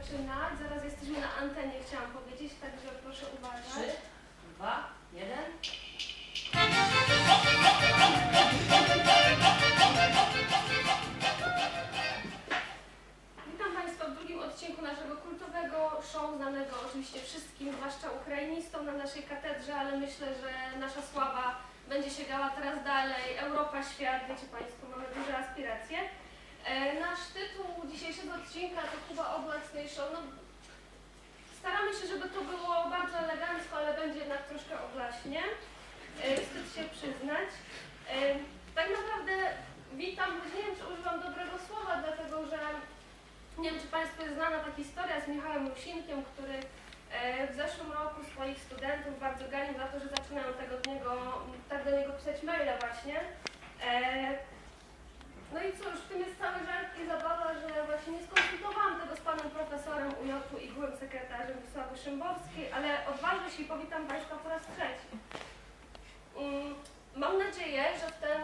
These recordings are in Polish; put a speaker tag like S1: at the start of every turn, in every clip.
S1: zaczynać. Zaraz jesteśmy na antenie, chciałam powiedzieć, także proszę uważać.
S2: Trzy, dwa, jeden.
S1: Witam Państwa w drugim odcinku naszego kultowego show, znanego oczywiście wszystkim, zwłaszcza ukrainistom na naszej katedrze, ale myślę, że nasza sława będzie sięgała teraz dalej. Europa, świat, wiecie Państwo, mamy duże aspiracje. E, nasz tytuł dzisiejszego odcinka to Kuba Oblast Nation. No, staramy się, żeby to było bardzo elegancko, ale będzie jednak troszkę oblaśnie. E, wstyd się przyznać. E, tak naprawdę witam, nie wiem czy używam dobrego słowa, dlatego że nie wiem, czy Państwu jest znana ta historia z Michałem Rusinkiem, który w zeszłym roku swoich studentów bardzo ganił za to, że zaczynają tego niego, tak do niego pisać maile właśnie. No i cóż, w tym jest cały żart i zabawa, że właśnie nie skonsultowałam tego z panem profesorem UJ-u i byłym sekretarzem Wisławy Szymborskiej, ale odważę się i powitam Państwa po raz trzeci. Mm, Mam nadzieję, że w ten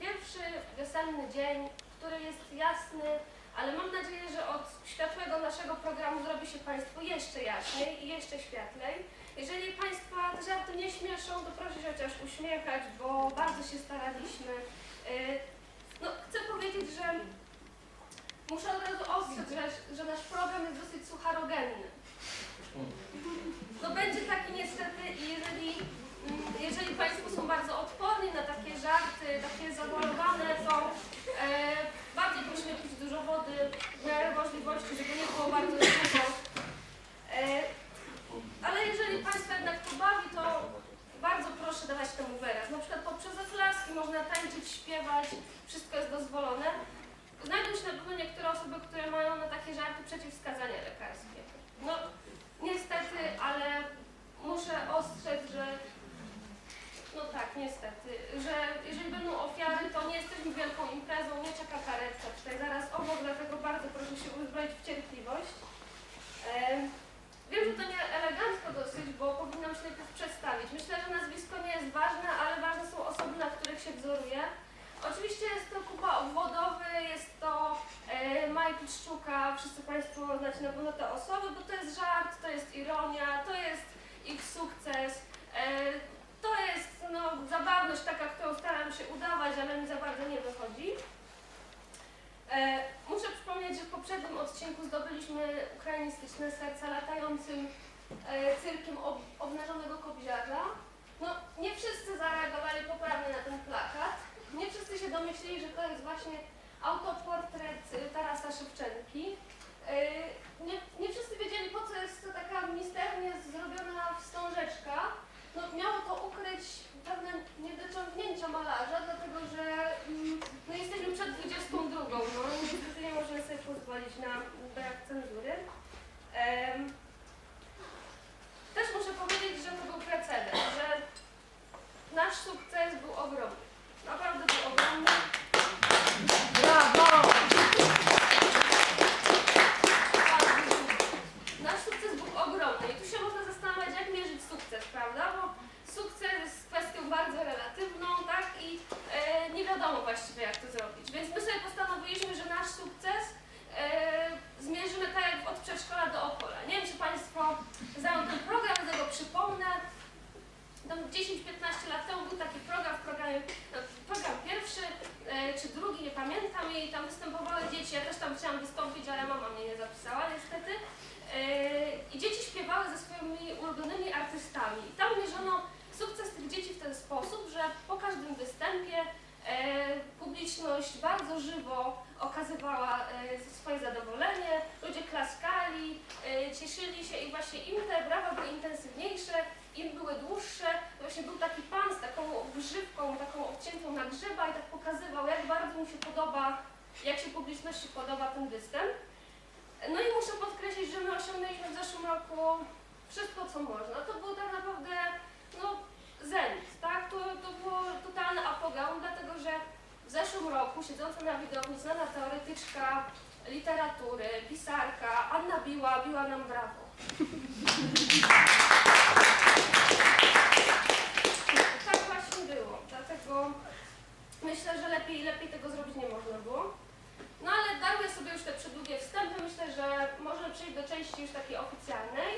S1: pierwszy wiosenny dzień, który jest jasny, ale mam nadzieję, że od światłego naszego programu zrobi się Państwu jeszcze jaśniej i jeszcze światlej. Jeżeli Państwa te żarty nie śmieszą, to proszę się chociaż uśmiechać, bo bardzo się staraliśmy. Yy, No, chcę powiedzieć, że muszę od razu ostrzec, że, że nasz program jest dosyć sucharogenny. No będzie taki niestety i jeżeli, mm, jeżeli Państwo są bardzo odporni na takie żarty, takie zamalowane, to e, bardziej prosimy pić dużo wody w miarę możliwości, żeby nie było bardzo sucho. E, ale jeżeli Państwa jednak to bawi, to bardzo proszę dawać temu wyraz. Na przykład poprzez oklaski można tańczyć, śpiewać, wszystko jest dozwolone. Znajdą się na pewno niektóre osoby, które mają na takie żarty przeciwwskazania lekarskie. No, niestety, ale muszę ostrzec, że no tak, niestety, że jeżeli będą ofiary, to nie jesteśmy wielką imprezą, nie czeka karetka tutaj zaraz obok, dlatego bardzo proszę się uzbroić w cierpliwość. Em, Wiem, że to nie elegancko dosyć, bo powinnam się najpierw przedstawić. Myślę, że nazwisko nie jest ważne, ale ważne są osoby, na których się wzoruję. Oczywiście jest to Kuba Obwodowy, jest to e, Mike Szczuka, wszyscy Znacie na pewno te osoby, bo to jest żart, to jest ironia, to jest ich sukces, e, to jest no, zabawność taka, którą staram się udawać, ale mi za bardzo nie wychodzi. E, muszę przypomnieć, że w poprzednim odcinku zdobyliśmy ukrainistyczne serca latającym e, cyrkiem ob, obnażonego kobiarza. No, nie wszyscy zareagowali poprawnie na ten plakat. Nie wszyscy się domyślili, że to jest właśnie autoportret Tarasa Szewczenki. Nie, nie wszyscy wiedzieli, po co jest to taka misternie zrobiona wstążeczka. No, miało to ukryć pewne niedociągnięcia malarza, dlatego że mm, no, jesteśmy przed 22. No, niestety nie możemy sobie pozwolić na brak cenzury. Em, też muszę powiedzieć, że to był precedens, że nasz sukces był ogromny. Naprawdę był ogromny.
S2: Brawo!
S1: Nasz sukces był ogromny i tu się można zastanawiać, jak mierzyć sukces, prawda? Bo sukces jest kwestią bardzo relatywną, tak? I e, nie wiadomo właściwie, jak to zrobić. Więc my sobie postanowiliśmy, że nasz e, zmierzymy tak jak od przedszkola do Opola. Nie wiem, czy Państwo znają ten program, dlatego przypomnę. Tam 10-15 lat temu był taki program w programie, no, program pierwszy e, czy drugi, nie pamiętam, i tam występowały dzieci. Ja też tam chciałam wystąpić, ale mama mnie nie zapisała niestety. E, I dzieci śpiewały ze swoimi ulubionymi artystami. I tam mierzono sukces tych dzieci w ten sposób, że po każdym występie e, publiczność bardzo żywo okazywała e, swoje zadowolenie, ludzie klaskali, e, cieszyli się i właśnie im te brawa były intensywniejsze, im były dłuższe, to właśnie był taki pan z taką grzywką, taką obciętą na grzyba i tak pokazywał, jak bardzo mu się podoba, jak się publiczności podoba ten występ. No i muszę podkreślić, że my osiągnęliśmy w zeszłym roku wszystko, co można. To był tak naprawdę, no, zenit, tak? To, to było totalny apogeum, dlatego że w zeszłym roku siedząca na widowni znana teoretyczka literatury, pisarka Anna Biła biła nam brawo. Tak właśnie było, dlatego myślę, że lepiej, lepiej tego zrobić nie można było. No ale dały sobie już te przydługie wstępy. Myślę, że możemy przejść do części już takiej oficjalnej.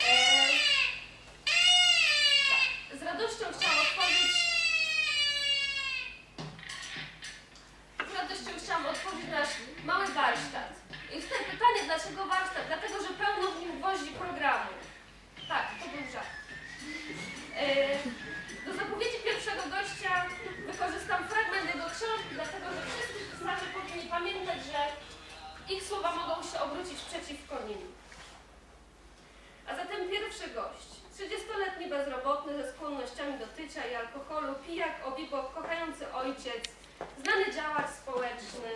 S1: E. Z radością chciałam otworzyć. Z radością chciałam otworzyć nasz mały warsztat. I tutaj pytanie, dlaczego warsztat? Dlatego, że pełno w nim gwoździ programu. Tak, to był żart. E, do zapowiedzi pierwszego gościa wykorzystam fragment jego książki, dlatego że wszyscy pisarze powinni pamiętać, że ich słowa mogą się obrócić przeciwko nim. A zatem pierwszy gość. 30-letni bezrobotny ze skłonnościami do tycia i alkoholu, pijak, obibok, kochający ojciec, znany działacz społeczny,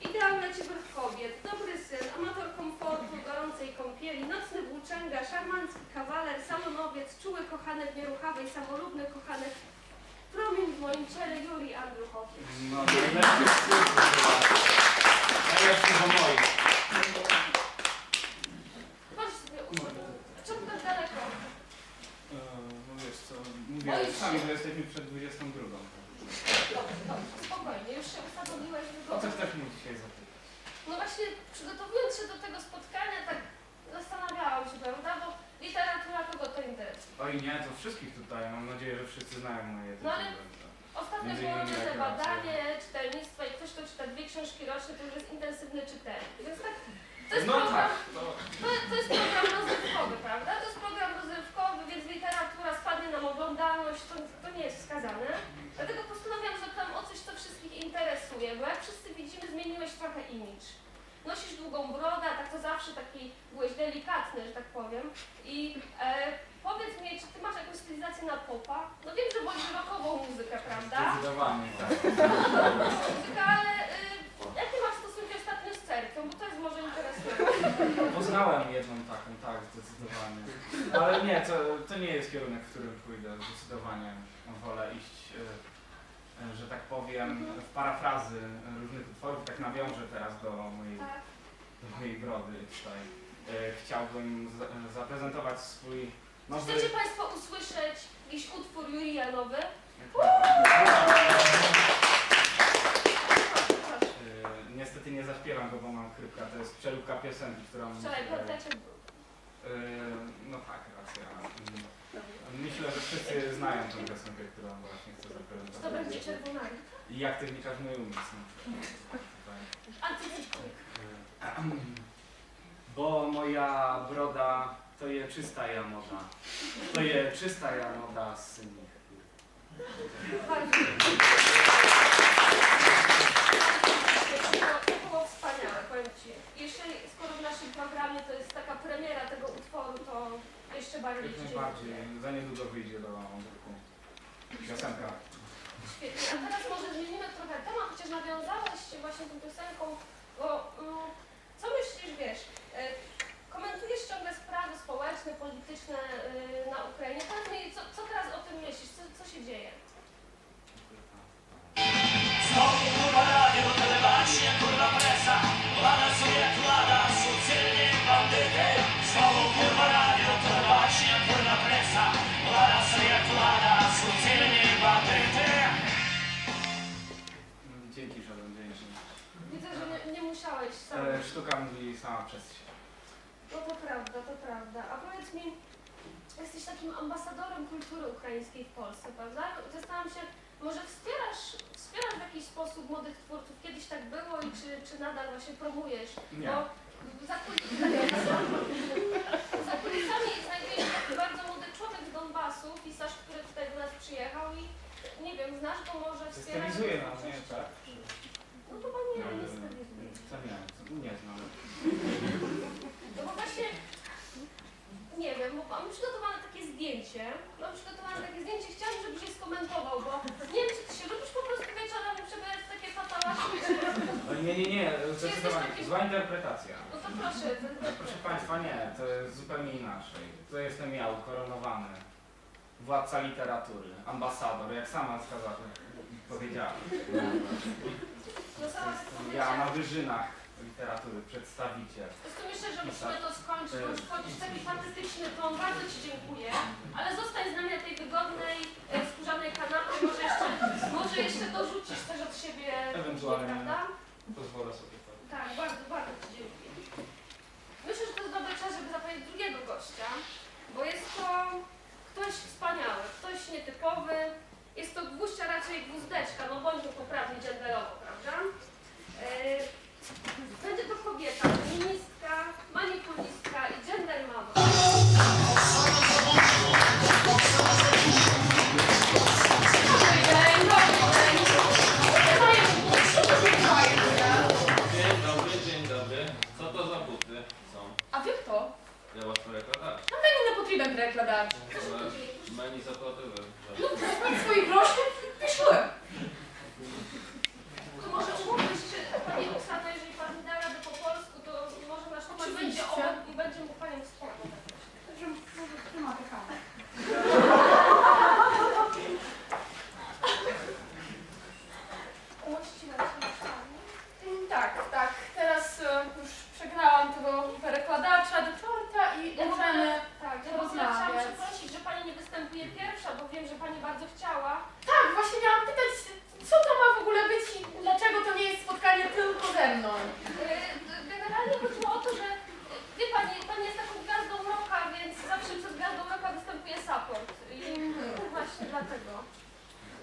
S1: ideał leciwych kobiet, dobry syn, amator komfortu, gorącej kąpieli, nocny włóczęga, szarmancki kawaler, salonowiec, czuły kochanek, nieruchawy i samolubny kochanek, promień w moim ciele, Juri Andruchowicz.
S3: No, Najlepszy za moich.
S1: Chodź sobie usiądź. Czemu tak daleko?
S3: E, No wiesz co, mówię sami, że jesteśmy przed 22.
S1: Dobrze, dobrze, spokojnie, już się usadowiłeś
S3: O co
S1: wygodnie.
S3: chcesz mnie dzisiaj zapytać?
S1: No właśnie, przygotowując się do tego spotkania, tak zastanawiałam się, prawda, bo literatura kogo to interesuje?
S3: Oj nie, to wszystkich tutaj, mam nadzieję, że wszyscy znają moje
S1: No ale-
S3: tytuły.
S1: Ostatnio było
S3: rekreacja.
S1: badanie czytelnictwa i ktoś, kto czyta dwie książki rocznie, to już jest intensywny czytelnik. Więc tak, to jest
S3: No
S1: program,
S3: tak, to...
S1: to, to jest program rozrywkowy, prawda? To jest program rozrywkowy, więc literatura spadnie nam oglądalność, to, to nie jest wskazane. Dlatego postanowiłam, że zapytam o coś, co wszystkich interesuje, bo jak wszyscy widzimy, zmieniłeś trochę imidż. Nosisz długą brodę, a tak to zawsze taki byłeś delikatny, że tak powiem. I e, powiedz mi, czy ty masz jakąś stylizację na popa? No wiem, że wolisz rockową muzykę, prawda?
S3: Zdecydowanie tak.
S1: Ale y, jakie masz stosunki ostatnio z cerką? Bo to jest może interesujące.
S3: Poznałem jedną taką, tak, zdecydowanie. Ale nie, to, to nie jest kierunek, w którym pójdę, zdecydowanie. Wolę iść, e, że tak powiem, w parafrazy różnych utworów, tak nawiążę teraz do mojej do mojej brody tutaj. E, chciałbym za- zaprezentować swój nowy...
S1: Chcecie Państwo usłyszeć jakiś utwór? Proszę.
S3: E, niestety nie zaśpiewam go, bo mam chrypka. To jest przeróbka piosenki, którą...
S1: Wczoraj
S3: e,
S1: pamiętacie był.
S3: e, no tak, racja. Mm, Myślę, że wszyscy znają tę piosenkę, którą właśnie chcę
S1: Czy to
S3: zaprezentować.
S1: będzie czerwonami?
S3: I jak technikarz mój umysł.
S4: Bo moja broda to je czysta jamoda. To je czysta jamoda z.
S1: Bardzo. To było wspaniałe, powiem Ci. Jeszcze skoro w naszym programie to jest taka premiera tego utworu, to jeszcze bardziej
S3: Jak najbardziej. Za niedługo wyjdzie do druku. Piosenka.
S1: Świetnie. A teraz może zmienimy trochę temat, chociaż nawiązałeś właśnie tą piosenką, bo mm, co myślisz, wiesz, y, komentujesz ciągle sprawy społeczne, polityczne y, na Ukrainie. Prawda. A powiedz mi, jesteś takim ambasadorem kultury ukraińskiej w Polsce, prawda? Zastanawiam się, może wspierasz, wspierasz w jakiś sposób młodych twórców? Kiedyś tak było i czy, czy nadal właśnie promujesz?
S3: Nie.
S1: Bo za, kul- za kulisami znajduje się bardzo młody człowiek z Donbasu, pisarz, który tutaj do nas przyjechał i nie wiem, znasz go może, wspierasz?
S3: Stylizuje nas, nie? Tak?
S1: No chyba nie, nie stylizuje.
S3: Co nie, nie znam.
S1: No bo właśnie, nie wiem, bo mam przygotowane takie zdjęcie, mam przygotowane takie zdjęcie, chciałam, żebyś je skomentował, bo nie wiem, czy ty się lubisz po prostu wieczorem przebierać w takie fatałaki, czy...
S3: O, Nie, nie, nie, zdecydowanie.
S1: taki-
S3: Zła interpretacja.
S1: No to proszę,
S3: E, Proszę Państwa, nie, to jest zupełnie inaczej. To jestem ja, ukoronowany. Władca literatury, ambasador, jak sama wskazała, powiedziała.
S1: no sama
S3: Ja na wyżynach literatury, przedstawiciel.
S1: Prostu myślę, że musimy to skończyć, bo już wchodzisz w taki fantastyczny ton, bardzo Ci dziękuję, ale zostań
S5: Ну, свої гроші пішли.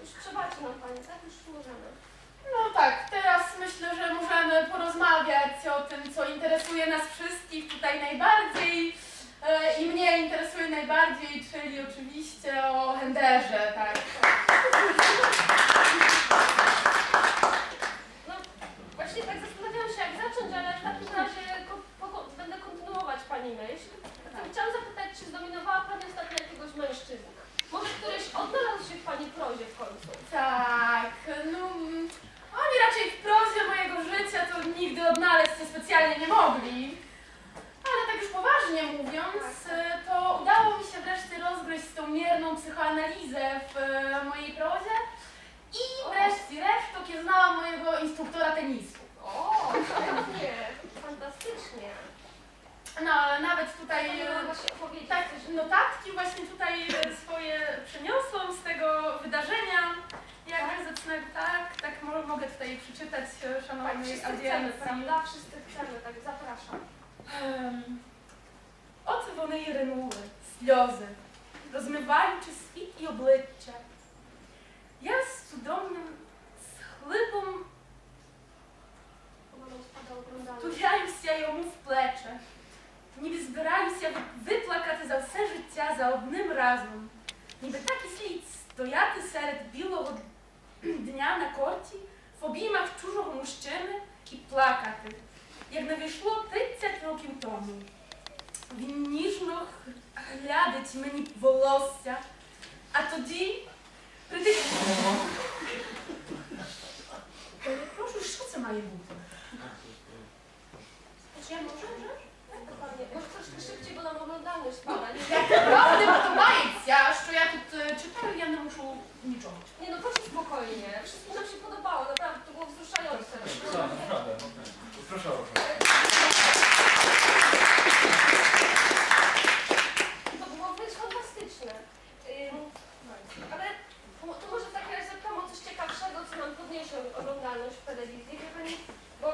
S5: Już
S1: przebaczy nam Pani, tak? Już możemy.
S5: No tak, teraz myślę, że możemy porozmawiać o tym, co interesuje nas wszystkich tutaj najbardziej e, i mnie interesuje najbardziej, czyli oczywiście o Henderze, tak.
S1: No, właśnie tak zastanawiałam się, jak zacząć, ale w takim razie ko- poko- będę kontynuować Pani myśl. Zatem Chciałam zapytać, czy zdominowała Pani ostatnio jakiegoś mężczyznę? Może któryś odnalazł się w Pani prozie w końcu?
S5: Tak, no oni raczej w prozie mojego życia to nigdy odnaleźć się specjalnie nie mogli. Ale tak już poważnie mówiąc, e, to udało mi się wreszcie rozgryźć tą mierną psychoanalizę w e, mojej prozie i wreszcie resztę znałam mojego instruktora tenisu.
S1: O, świetnie, fantastycznie.
S5: No ale nawet tutaj
S1: Pani
S5: e,
S1: mogła właśnie opowiedzieć.
S5: tak, notatki właśnie tutaj e, swoje przeniosłam z tego wydarzenia. Jak zacznę, tak, tak mo- mogę tutaj przeczytać e,
S1: Tak,
S5: szanownej
S1: wszyscy chcemy,
S5: audiencji.
S1: prawda? Wszyscy chcemy, tak zapraszam.
S5: Ем, От вони й ринули, сльози, розмиваючи світ і обличчя. Я з судомним схлипом
S1: Ona nam spada oglądalność.
S5: туляюся йому в плече, Ніби збираюся виплакати за все життя за одним разом. Ніби так і слід стояти серед білого дня на корті в обіймах чужого мужчини і плакати, як не війшло 30 років тому. Він ніжно глядить мені волосся, а тоді прийти. Прошу, що це має бути? Że?
S1: Tak, dokładnie. Może troszkę szybciej, bo nam oglądalność spada. Nie,
S5: Як правда подобається, що я тут е, читаю, я не мушу нічого.
S1: nie no, proszę spokojnie. Wszystkim nam się podobało, naprawdę, to było wzruszające.
S3: Co, naprawdę. Proszę o proszę.
S1: To było wręcz fantastyczne. Ym, ale to to może w takim razie zapytam o coś ciekawszego, co nam podniesie oglądalność w telewizji. Wie pani, bo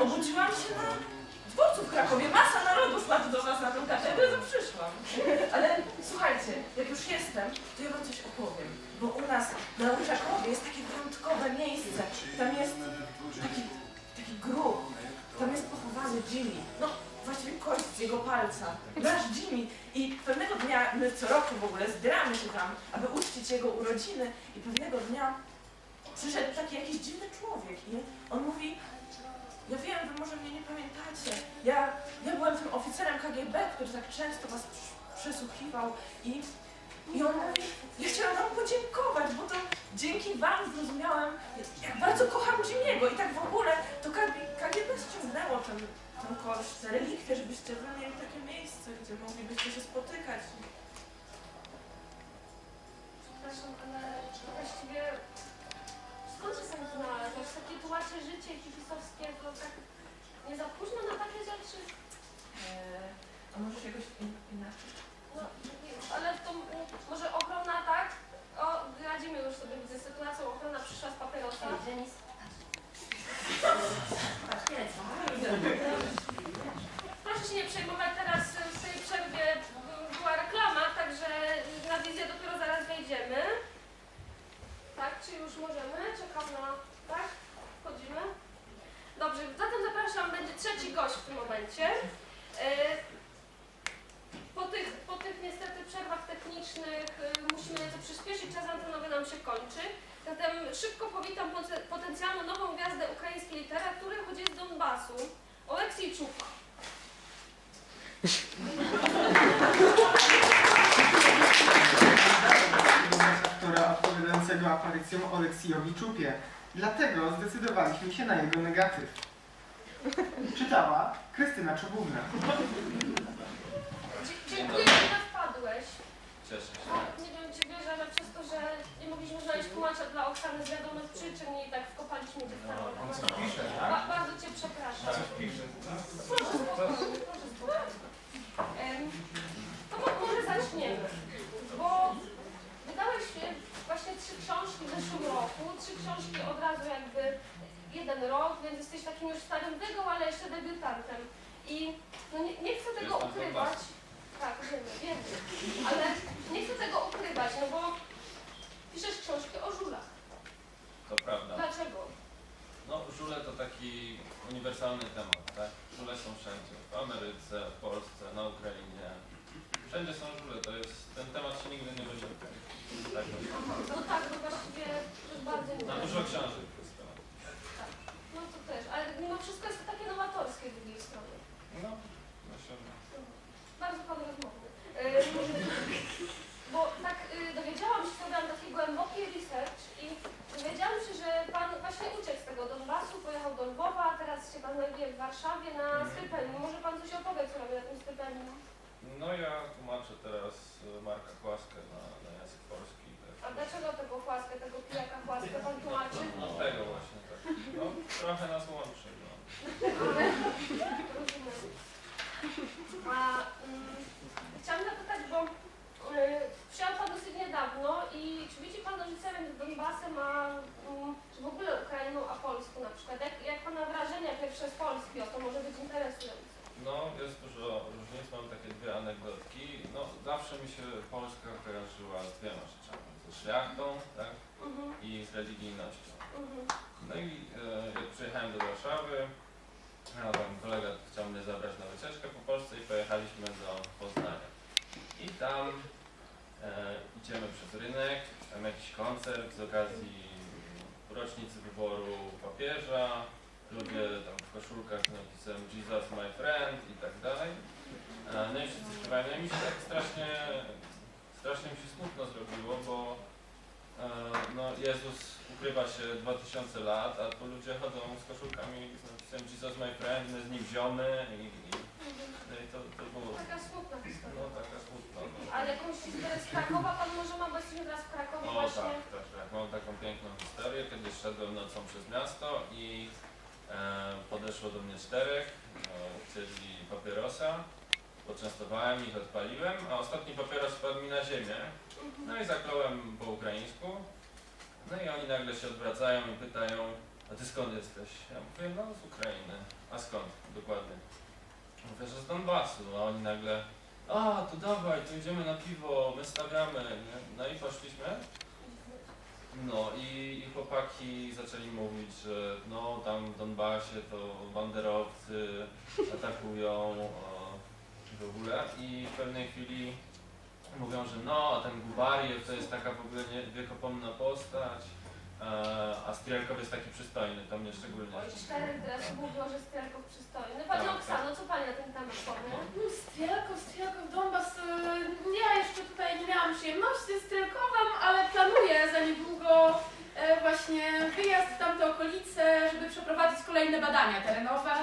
S6: obudziłam się na dworcu w Krakowie. Masa narodu spadł do was na tę katedrę, to przyszłam. Ale słuchajcie, jak już jestem, to ja wam coś opowiem. Bo u nas na Łyczakowie jest takie wyjątkowe miejsce. Tam jest taki, taki grób. Tam jest pochowany Jimmy. No, właściwie kość z jego palca. Nasz Jimmy. I pewnego dnia, my co roku w ogóle zbieramy się tam, aby uczcić jego urodziny. I pewnego dnia przyszedł taki jakiś dziwny człowiek i on mówi, ja wiem, wy może mnie nie pamiętacie. Ja, ja że tak często was przesłuchiwał i, i on mówi, ja chciałam wam podziękować, bo to dzięki wam zrozumiałam, jak bardzo kocham Jimmy'ego i tak w ogóle to KGB ściągnęło ten, ten koszt, te relikwie, żebyście wy mieli takie miejsce, gdzie moglibyście się spotykać.
S1: Przepraszam, ale właściwie skąd się pan znalazł? Jak takie tłumacze życie hipisowskie, to tak nie za późno na takie rzeczy?
S6: Eee, a możesz jakoś in, inaczej?
S1: No, nie wiem, ale to może ochrona, tak? O, radzimy już sobie widzę sytuacją. Ochrona przyszła z papierosa.
S2: Denis.
S1: Proszę się nie przejmować, teraz w tej przerwie była reklama, także na wizję dopiero zaraz wejdziemy. Tak, czy już możemy? Czekam na... tak? Wchodzimy? Dobrze, zatem zapraszam, będzie trzeci gość w tym momencie. Y, Po tych, po tych niestety przerwach technicznych y, musimy nieco przyspieszyć, czas antenowy nam się kończy. Zatem szybko powitam potencjalną nową gwiazdę ukraińskiej literatury, choć jest z Donbasu, Oleksij Czuk.
S7: Odpowiadającego aparycją Oleksijowi Czupie. Dlatego zdecydowaliśmy się na jego negatyw. Czytała Krystyna Czubówna.
S1: Dziękuję, że wpadłeś.
S8: Cieszę się.
S1: Nie wiem, czy wiesz, ale przez to, że nie mogliśmy znaleźć tłumacza dla Oksany z wiadomych przyczyn i tak wkopaliśmy cię w
S3: On coś pisze,
S1: Ba
S3: tak?
S1: bardzo Cię przepraszam.
S3: Coś pisze.
S1: Proszę spokojnie, proszę spokojnie. Em, To mo- może zaczniemy, bo wydałeś e, właśnie trzy książki w zeszłym roku, trzy książki od razu jakby jeden rok, więc jesteś takim już starym wygą, ale jeszcze debiutantem. I no nie, nie chcę tego ukrywać. Tak, wiemy, wiemy. Ale nie chcę tego ukrywać, no bo piszesz książki o żulach.
S8: To prawda.
S1: Dlaczego?
S8: No, żule to taki uniwersalny temat, tak? Żule są wszędzie. W Ameryce, w Polsce, na Ukrainie. Wszędzie są żule. To jest, ten temat się nigdy nie będzie tak,
S1: No tak, no właściwie jest bardzo
S8: Na dużo książek jest temat.
S1: No to też, ale mimo wszystko jest to takie nowatorskie z drugiej strony.
S8: No, myślę, że...
S1: Bardzo pan rozmowny. Ym, Bo tak y, dowiedziałam się, robiłam taki głęboki research i dowiedziałam się, że pan właśnie uciekł z tego Donbasu, pojechał do Lwowa, a teraz się pan znajduje w Warszawie na stypendium. Może pan coś opowie, co robi na tym stypendium?
S8: No ja tłumaczę teraz e, Marka Kłaskę na, na język polski. tak.
S1: A dlaczego tego chłaskę, tego pijaka chłaskę pan tłumaczy?
S8: No tego właśnie tak. No, trochę nas łączy. No.
S1: Ale rozumiem. A mm, chciałam zapytać, bo y, przyjechał Pan dosyć niedawno i czy widzi Pan różnicę między Donbasem a mm, czy w ogóle Ukrainą a Polską na przykład? Jak, jak Pana wrażenia pierwsze z Polski? O to może być interesujące.
S8: No, jest dużo różnic, mam takie dwie No, zawsze mi się Polska kojarzyła z dwiema rzeczami. Ze szlachtą, tak?
S1: Mhm,
S8: I z religijnością.
S1: mhm.
S8: No i e, jak przyjechałem do Warszawy, no, tam kolega chciał mnie zabrać na wycieczkę po Polsce i pojechaliśmy do Poznania. I tam e, idziemy przez rynek, tam jakiś koncert z okazji rocznicy wyboru papieża, ludzie tam w koszulkach z napisem Jesus my friend i tak dalej. E, no i wszyscy śpiewają. No i mi się tak strasznie, strasznie mi się smutno zrobiło, bo e, no Jezus ukrywa się 2000 lat, a tu ludzie chodzą z koszulkami z napisem Jesus my friend, my z nim ziomy i, i, no i to, to było
S1: Taka smutna
S8: no
S1: historia.
S8: taka smutna. No.
S1: Ale jakąś historię z Krakowa Pan może ma, bo jesteśmy teraz w Krakowie
S8: O
S1: właśnie.
S8: tak, tak, tak. Mam taką piękną historię. Kiedyś szedłem nocą przez miasto i e, podeszło do mnie czterech, e, chcieli papierosa. Poczęstowałem ich, odpaliłem, a ostatni papieros spadł mi na ziemię. No i zakląłem po ukraińsku. No i oni nagle się odwracają i pytają, a ty skąd jesteś? Ja mówię, no z Ukrainy. A skąd dokładnie? Mówię, że z Donbasu. A oni nagle, a to dawaj, to idziemy na piwo, my stawiamy. No i poszliśmy. No i, i chłopaki zaczęli mówić, że no tam w Donbasie to banderowcy atakują w ogóle i w pewnej chwili mówią, że no a ten Gubariew to jest taka w ogóle nie, wiekopomna postać, e, a Strielkow jest taki przystojny, to mnie szczególnie.
S1: Oj, czterech teraz mówią, że Strelków przystojny. Pani
S8: Tak,
S1: Oksano, co Pani na ten temat powie?
S5: No, Strielków, Strielków, Donbas. y, Ja jeszcze tutaj nie miałam przyjemności z Strielkowem, ale planuję za niedługo e, właśnie wyjazd w tamte okolice, żeby przeprowadzić kolejne badania terenowe.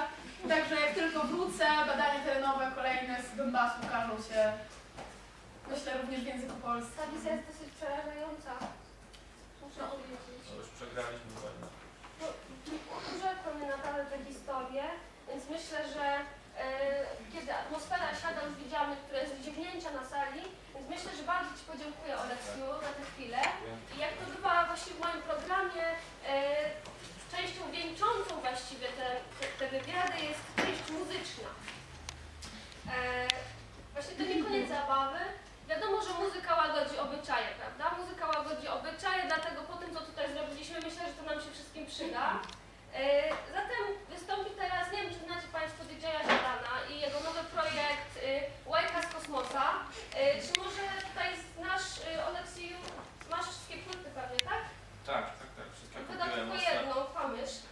S5: Także jak tylko wrócę, badania terenowe kolejne z Donbasu ukażą się, myślę, również w języku polskim.
S1: Ta wizja jest dosyć przerażająca. Muszę powiedzieć.
S8: No już przegraliśmy wojnę.
S1: No, urzekły mnie naprawdę te historie, więc myślę, że e, kiedy atmosfera siada, już widziałam niektóre zdziwnięcia na sali, więc myślę, że bardzo Ci podziękuję Oleksiu za tę chwilę. I jak to bywa właśnie w moim programie, e, częścią wieńczącą właściwie te, te, te wywiady jest część muzyczna. E, właśnie to nie koniec zabawy. Wiadomo, że muzyka łagodzi obyczaje, prawda? Muzyka łagodzi obyczaje, dlatego po tym, co tutaj zrobiliśmy, myślę, że to nam się wszystkim przyda. E, Zatem wystąpi teraz, nie wiem, czy znacie Państwo DJ-a Żadana i jego nowy projekt y, Łajka z kosmosa. E, Czy może tutaj znasz, y, Oleksiju, masz wszystkie płyty pewnie, tak?
S8: Tak, tak, tak. Wszystkie
S1: Wydał tylko jedną,
S2: promised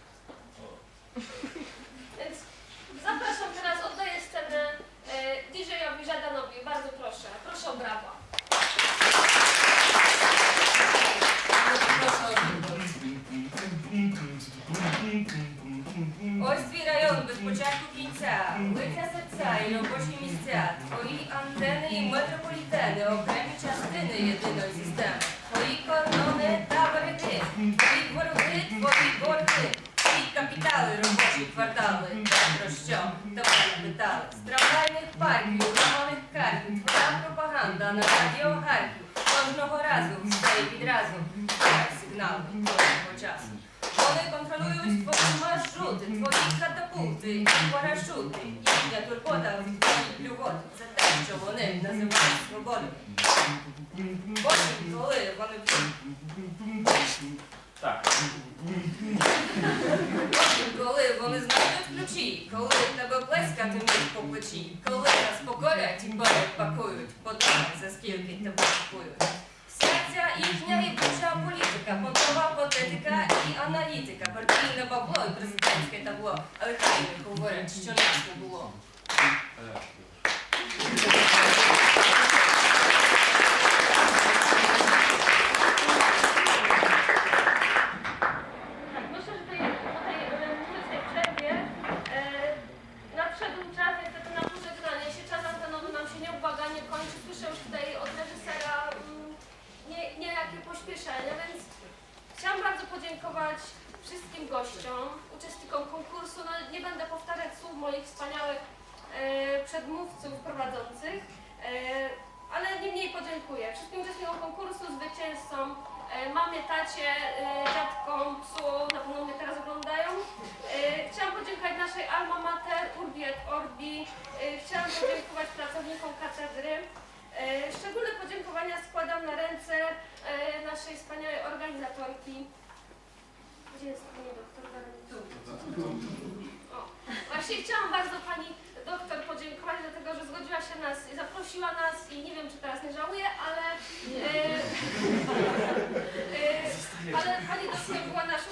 S2: Потім, коли вони знайдуть ключі, коли тебе плескатимуть по плечі, коли нас покорять і перепакують, подумай, за скільки тебе купують. Вся ця їхня і буча політика, понтова патетика і аналітика, партійне бабло і президентське табло. Але хай не говорять, що нас не було.
S1: Podziękować wszystkim gościom, uczestnikom konkursu. No, nie będę powtarzać słów moich wspaniałych e, przedmówców prowadzących, e, ale niemniej podziękuję wszystkim uczestnikom konkursu, zwycięzcom, e, mamie, tacie, e, dziadkom, psu, na pewno mnie teraz oglądają. E, Chciałam podziękować naszej alma mater, Urbi et Orbi. E, Chciałam podziękować pracownikom katedry. E, Szczególne podziękowania składam na ręce e, naszej wspaniałej organizatorki. Gdzie jest pani doktor? O, właśnie chciałam bardzo pani doktor podziękować, dlatego że zgodziła się nas i zaprosiła nas i nie wiem, czy teraz nie żałuje, ale, e, e, ale pani doktor była naszą